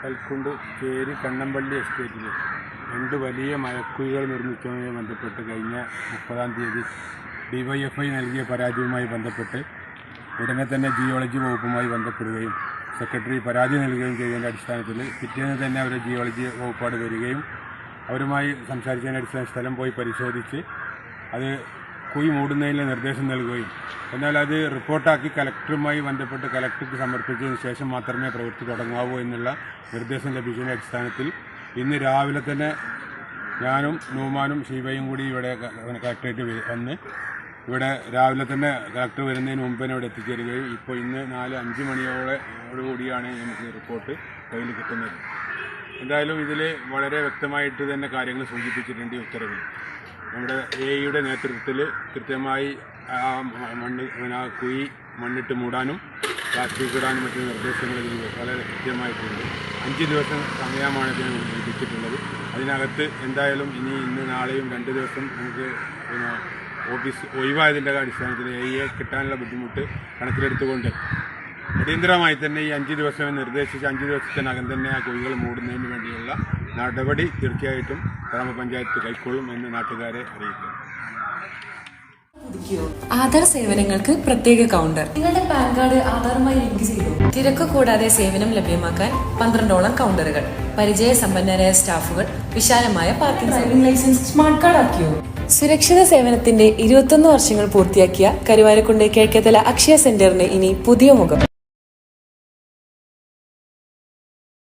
കൽക്കുണ്ട് ചേരി കണ്ണമ്പള്ളി എസ്റ്റേറ്റിൽ രണ്ട് വലിയ മഴക്കുഴികൾ നിർമ്മിക്കുന്നതുമായി ബന്ധപ്പെട്ട് കഴിഞ്ഞ മുപ്പതാം തീയതി ഡിവൈഎഫ്ഐ നൽകിയ പരാതിയുമായി ബന്ധപ്പെട്ട് ഉടനെ തന്നെ ജിയോളജി വകുപ്പുമായി ബന്ധപ്പെടുകയും സെക്രട്ടറി പരാതി നൽകുകയും ചെയ്തതിന്റെ അടിസ്ഥാനത്തിൽ പിറ്റേന്ന് തന്നെ അവർ ജിയോളജി വകുപ്പാട് വരികയും അവരുമായി സംസാരിച്ചതിന്റെ അടിസ്ഥാന സ്ഥലം പോയി പരിശോധിച്ച് അത് കുഴി മൂടുന്നതിന് നിർദ്ദേശം നൽകുകയും എന്നാൽ അത് റിപ്പോർട്ടാക്കി കലക്ടറുമായി ബന്ധപ്പെട്ട് കലക്ടർക്ക് സമർപ്പിച്ചതിന് ശേഷം മാത്രമേ പ്രവൃത്തി തുടങ്ങാവൂ എന്നുള്ള നിർദ്ദേശം ലഭിച്ചതിന്റെ അടിസ്ഥാനത്തിൽ ഇന്ന് രാവിലെ തന്നെ ഞാനും നൂമാനും ഷീബയും കൂടി ഇവിടെ കളക്ടറേറ്റ് വന്ന് ഇവിടെ രാവിലെ തന്നെ കളക്ടർ വരുന്നതിന് മുമ്പ് തന്നെ ഇവിടെ എത്തിച്ചേരുകയും ഇപ്പോൾ ഇന്ന് നാല് അഞ്ച് മണിയോടെ കൂടിയാണ് നമുക്ക് റിപ്പോർട്ട് കയ്യിൽ കിട്ടുന്നത്. എന്തായാലും ഇതിൽ വളരെ വ്യക്തമായിട്ട് തന്നെ കാര്യങ്ങൾ സൂചിപ്പിച്ചിട്ടുണ്ട് ഉത്തരവിൽ. നമ്മുടെ എ ഇയുടെ നേതൃത്വത്തിൽ കൃത്യമായി ആ മണ്ണ് ആ കുഴി മണ്ണിട്ട് മൂടാനും പ്ലാസ്റ്റിക് ഇടാനും മറ്റു നിർദ്ദേശങ്ങൾ വളരെ കൃത്യമായിട്ടുണ്ട്. അഞ്ച് ദിവസം സമയമാണ് ഇതിന് ലഭിച്ചിട്ടുള്ളത് അതിനകത്ത് എന്തായാലും ഇനി ഇന്ന് നാളെയും രണ്ട് ദിവസം നമുക്ക് പിന്നെ ഓഫീസ് ഒഴിവായതിന്റെ അടിസ്ഥാനത്തിൽ എ ഇയെ കിട്ടാനുള്ള ബുദ്ധിമുട്ട് കണക്കിലെടുത്തുകൊണ്ട് അടിയന്തരമായി തന്നെ ഈ അഞ്ച് ദിവസം നിർദ്ദേശിച്ച് അഞ്ച് ദിവസത്തിനകം തന്നെ ആ കുഴികൾ മൂടുന്നതിന് വേണ്ടിയുള്ള നടപടി തീർച്ചയായിട്ടും ഗ്രാമപഞ്ചായത്ത് കൈക്കൊള്ളും എന്ന് നാട്ടുകാരെ അറിയിക്കുന്നു. ആധാർ സേവനങ്ങൾക്ക് പ്രത്യേക കൗണ്ടർ നിങ്ങളുടെ പാൻ കാർഡ് ആധാറുമായി ലിങ്ക് ചെയ്തു? തിരക്ക് കൂടാതെ സേവനം ലഭ്യമാക്കാൻ പന്ത്രണ്ടോളം കൗണ്ടറുകൾ പരിചയസമ്പന്നരായ സ്റ്റാഫുകൾ വിശാലമായ parking. Driving licence smart card ആക്കിയോ? സുരക്ഷിത സേവനത്തിന്റെ ഇരുപത്തൊന്ന് വർഷങ്ങൾ പൂർത്തിയാക്കിയ കരുവാരക്കുണ്ട് കിഴക്കേതല അക്ഷയ സെന്ററിന് ഇനി പുതിയ മുഖം.